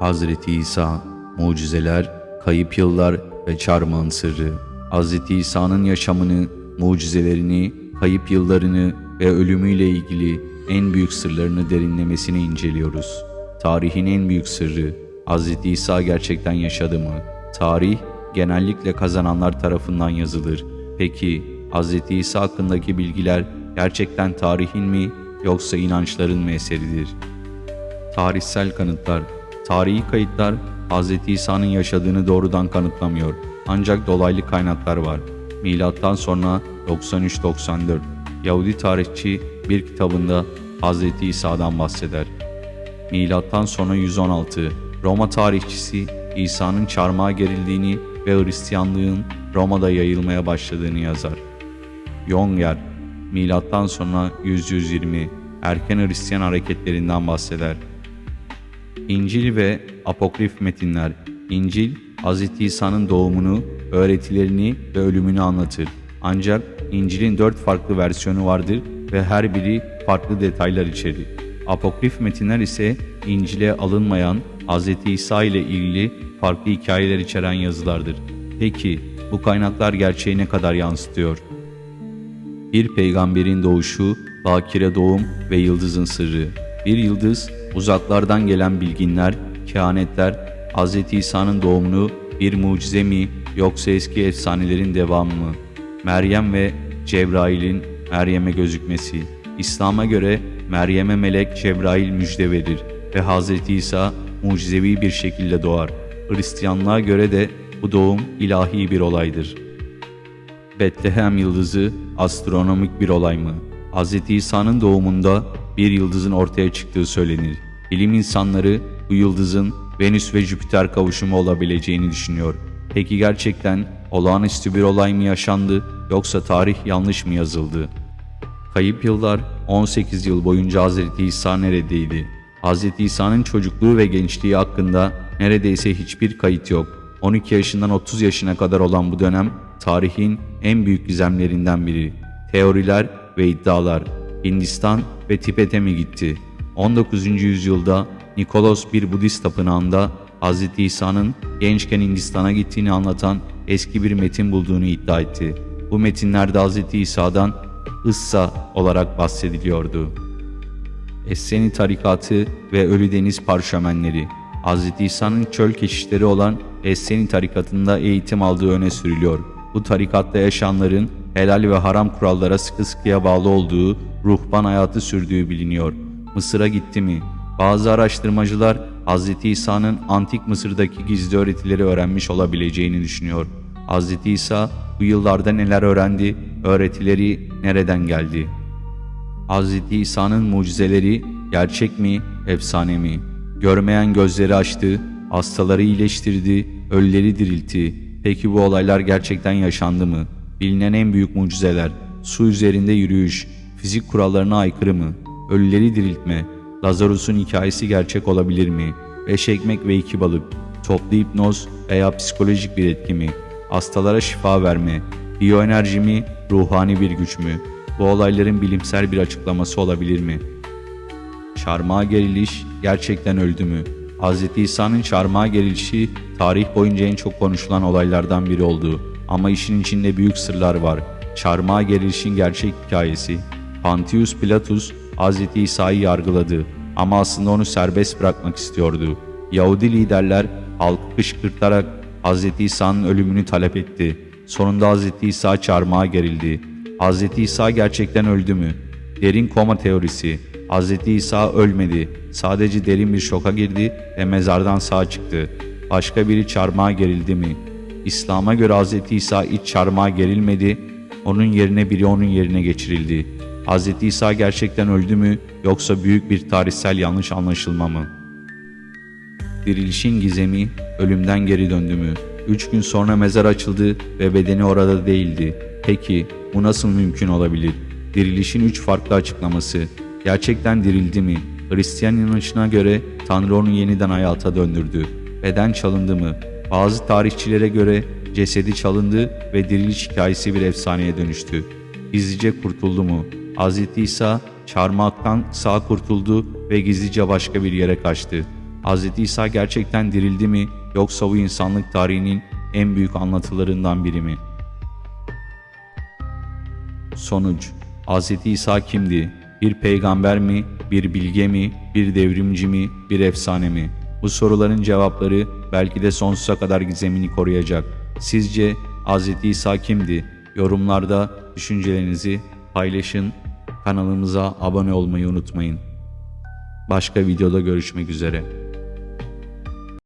Hazreti İsa, mucizeler, kayıp yıllar ve çarmıhın sırrı. Hazreti İsa'nın yaşamını, mucizelerini, kayıp yıllarını ve ölümüyle ilgili en büyük sırlarını derinlemesine inceliyoruz. Tarihin en büyük sırrı, Hazreti İsa gerçekten yaşadı mı? Tarih genellikle kazananlar tarafından yazılır. Peki Hazreti İsa hakkındaki bilgiler gerçekten tarihin mi yoksa inançların mı eseridir? Tarihsel kanıtlar Tarihi kayıtlar Hz. İsa'nın yaşadığını doğrudan kanıtlamıyor. Ancak dolaylı kaynaklar var. Milattan sonra 93-94 Yahudi tarihçi bir kitabında Hz. İsa'dan bahseder. Milattan sonra 116 Roma tarihçisi İsa'nın çarmıha gerildiğini ve Hristiyanlığın Roma'da yayılmaya başladığını yazar. Yonger, milattan sonra 100-120 erken Hristiyan hareketlerinden bahseder. İncil ve apokrif metinler. İncil, Hz. İsa'nın doğumunu, öğretilerini ve ölümünü anlatır. Ancak İncil'in dört farklı versiyonu vardır ve her biri farklı detaylar içerir. Apokrif metinler ise İncil'e alınmayan Hz. İsa ile ilgili farklı hikayeler içeren yazılardır. Peki bu kaynaklar gerçeği ne kadar yansıtıyor? Bir peygamberin doğuşu, bakire doğum ve yıldızın sırrı. Bir yıldız, uzaklardan gelen bilginler, kehanetler, Hz. İsa'nın doğumunu bir mucize mi yoksa eski efsanelerin devamı mı? Meryem ve Cebrail'in Meryem'e gözükmesi. İslam'a göre Meryem'e melek Cebrail müjde verir ve Hz. İsa mucizevi bir şekilde doğar. Hristiyanlığa göre de bu doğum ilahi bir olaydır. Betlehem yıldızı astronomik bir olay mı? Hz. İsa'nın doğumunda bir yıldızın ortaya çıktığı söylenir. Bilim insanları bu yıldızın Venüs ve Jüpiter kavuşumu olabileceğini düşünüyor. Peki gerçekten olağanüstü bir olay mı yaşandı yoksa tarih yanlış mı yazıldı? Kayıp yıllar 18 yıl boyunca Hz. İsa neredeydi? Hz. İsa'nın çocukluğu ve gençliği hakkında neredeyse hiçbir kayıt yok. 12 yaşından 30 yaşına kadar olan bu dönem tarihin en büyük gizemlerinden biri. Teoriler ve iddialar Hindistan ve Tibet'e mi gitti? 19. yüzyılda Nikolos bir Budist tapınağında Hz. İsa'nın gençken Hindistan'a gittiğini anlatan eski bir metin bulduğunu iddia etti. Bu metinlerde Hz. İsa'dan Issa olarak bahsediliyordu. Esseni tarikatı ve Ölü Deniz parşömenleri Hz. İsa'nın çöl keşişleri olan Esseni tarikatında eğitim aldığı öne sürülüyor. Bu tarikatta yaşayanların helal ve haram kurallara sıkı sıkıya bağlı olduğu, ruhban hayatı sürdüğü biliniyor. Mısır'a gitti mi? Bazı araştırmacılar Hz. İsa'nın antik Mısır'daki gizli öğretileri öğrenmiş olabileceğini düşünüyor. Hz. İsa bu yıllarda neler öğrendi, öğretileri nereden geldi? Hz. İsa'nın mucizeleri gerçek mi, efsane mi? Görmeyen gözleri açtı, hastaları iyileştirdi, ölüleri diriltti. Peki bu olaylar gerçekten yaşandı mı? Bilinen en büyük mucizeler, su üzerinde yürüyüş, fizik kurallarına aykırı mı? Ölüleri diriltme, Lazarus'un hikayesi gerçek olabilir mi? Beş ekmek ve iki balık, toplu hipnoz veya psikolojik bir etki mi? Hastalara şifa verme, biyoenerji mi, ruhani bir güç mü? Bu olayların bilimsel bir açıklaması olabilir mi? Çarmıha geriliş gerçekten öldü mü? Hz. İsa'nın çarmıha gerilişi tarih boyunca en çok konuşulan olaylardan biri oldu. Ama işin içinde büyük sırlar var. Çarmıha gerilişin gerçek hikayesi. Pontius Pilatus Hz. İsa'yı yargıladı ama aslında onu serbest bırakmak istiyordu. Yahudi liderler halkı kışkırtarak Hz. İsa'nın ölümünü talep etti. Sonunda Hz. İsa çarmıha gerildi. Hz. İsa gerçekten öldü mü? Derin koma teorisi. Hz. İsa ölmedi. Sadece derin bir şoka girdi ve mezardan sağ çıktı. Başka biri çarmıha gerildi mi? İslam'a göre Hz. İsa iç çarmıha gerilmedi. Onun yerine biri onun yerine geçirildi. Hz. İsa gerçekten öldü mü yoksa büyük bir tarihsel yanlış anlaşılma mı? Dirilişin gizemi ölümden geri döndü mü? Üç gün sonra mezar açıldı ve bedeni orada değildi. Peki bu nasıl mümkün olabilir? Dirilişin üç farklı açıklaması. Gerçekten dirildi mi? Hristiyan inanışına göre Tanrı onu yeniden hayata döndürdü. Beden çalındı mı? Bazı tarihçilere göre cesedi çalındı ve diriliş hikayesi bir efsaneye dönüştü. Gizlice kurtuldu mu? Hz. İsa çarmıhtan sağ kurtuldu ve gizlice başka bir yere kaçtı. Hz. İsa gerçekten dirildi mi yoksa bu insanlık tarihinin en büyük anlatılarından biri mi? Sonuç Hz. İsa kimdi? Bir peygamber mi, bir bilge mi, bir devrimci mi, bir efsane mi? Bu soruların cevapları belki de sonsuza kadar gizemini koruyacak. Sizce Hz. İsa kimdi? Yorumlarda düşüncelerinizi paylaşın. Kanalımıza abone olmayı unutmayın. Başka videoda görüşmek üzere.